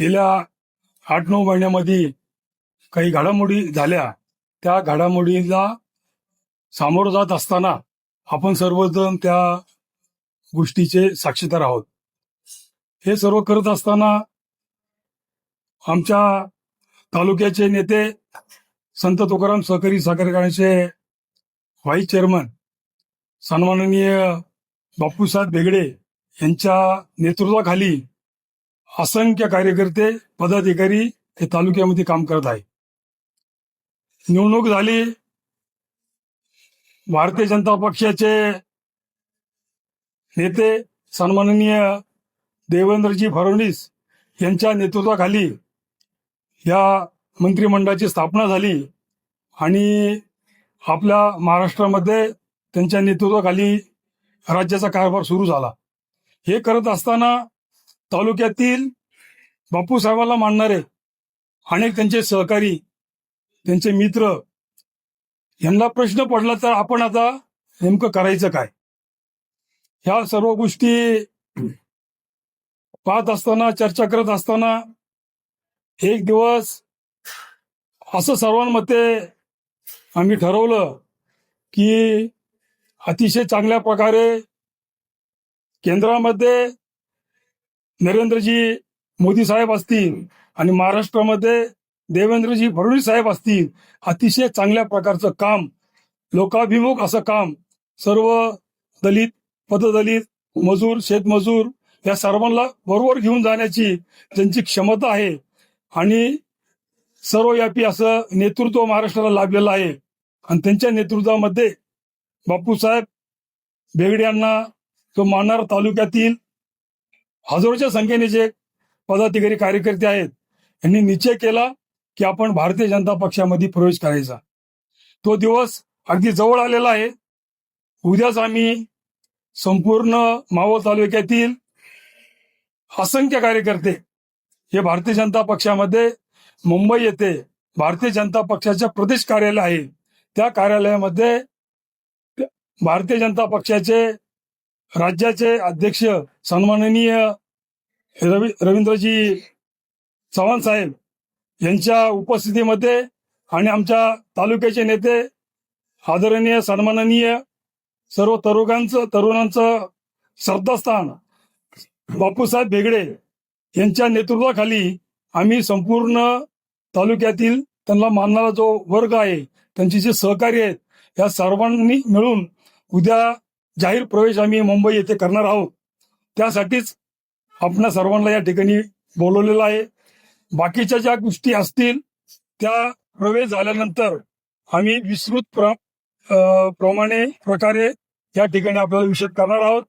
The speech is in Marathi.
गेल्या आठ नऊ महिन्यामध्ये काही घडामोडी झाल्या. त्या घडामोडीला सामोरं जात असताना आपण सर्वजण त्या गोष्टीचे साक्षीदार आहोत. हे सर्व करत असताना आमच्या तालुक्याचे नेते संत तुकाराम सहकारी साखर कारखान्याचे व्हाईस चेअरमन सन्माननीय बापूसाहेब बेगडे यांच्या नेतृत्वाखाली असंख्य कार्यकर्ते पदाधिकारी हे तालुक्यामध्ये काम करत आहे निवडणूक झाली. भारतीय जनता पक्षाचे नेते सन्माननीय देवेंद्रजी फडणवीस यांच्या नेतृत्वाखाली या मंत्रिमंडळाची स्थापना झाली आणि आपल्या महाराष्ट्रामध्ये त्यांच्या नेतृत्वाखाली राज्याचा कारभार सुरू झाला. हे करत असताना तालुक्यातील बापूसाहेबांना मानणारे अनेक त्यांचे सहकारी त्यांचे मित्र यांना प्रश्न पडला तर आपण आता नेमकं करायचं काय? ह्या सर्व गोष्टी पाहत असताना चर्चा करत असताना एक दिवस असं सर्वांमध्ये आम्ही ठरवलं की अतिशय चांगल्या प्रकारे केंद्रामध्ये नरेंद्रजी मोदी साहेब असतील आणि महाराष्ट्रामध्ये देवेंद्रजी फडणवीस साहेब असतील अतिशय चांगल्या प्रकारचं काम लोकाभिमुख असं काम सर्व दलित पददलित मजूर शेतमजूर या सर्वांना बरोबर घेऊन जाण्याची त्यांची क्षमता आहे आणि सर्वव्यापी असं नेतृत्व महाराष्ट्राला लाभलेलं आहे. आणि त्यांच्या नेतृत्वामध्ये बापूसाहेब बेगडे यांना तो मानार तालुक्यातील हजारोच्या संख्येने जे पदाधिकारी कार्यकर्ते आहेत यांनी निश्चय केला की आपण भारतीय जनता पक्षामध्ये प्रवेश करायचा. तो दिवस अगदी जवळ आलेला आहे. उद्याच आम्ही संपूर्ण मावळ तालुक्यातील असंख्य कार्यकर्ते हे भारतीय जनता पक्षामध्ये मुंबई येथे भारतीय जनता पक्षाच्या प्रदेश कार्यालय आहे. त्या कार्यालयामध्ये भारतीय जनता पक्षाचे राज्याचे अध्यक्ष सन्माननीय रवी रवींद्रजी चव्हाण साहेब यांच्या उपस्थितीमध्ये आणि आमच्या तालुक्याचे नेते आदरणीय सन्माननीय सर्व तरुणांचं तरुणांचं श्रद्धास्थान बापूसाहेब बेगडे यांच्या नेतृत्वाखाली आम्ही संपूर्ण तालुक्यातील त्यांना मानणारा जो वर्ग आहे त्यांची जे सहकारी आहेत या सर्वांनी मिळून उद्या जाहीर प्रवेश आम्ही मुंबई येथे करणार आहोत. त्यासाठीच आपणा सर्वांना या ठिकाणी बोलवलेलं आहे. बाकीच्या ज्या गोष्टी असतील त्या प्रवेश झाल्यानंतर आम्ही विस्तृत प्र प्रमाणे प्रकारे या ठिकाणी आपल्याला विषय करणार आहोत.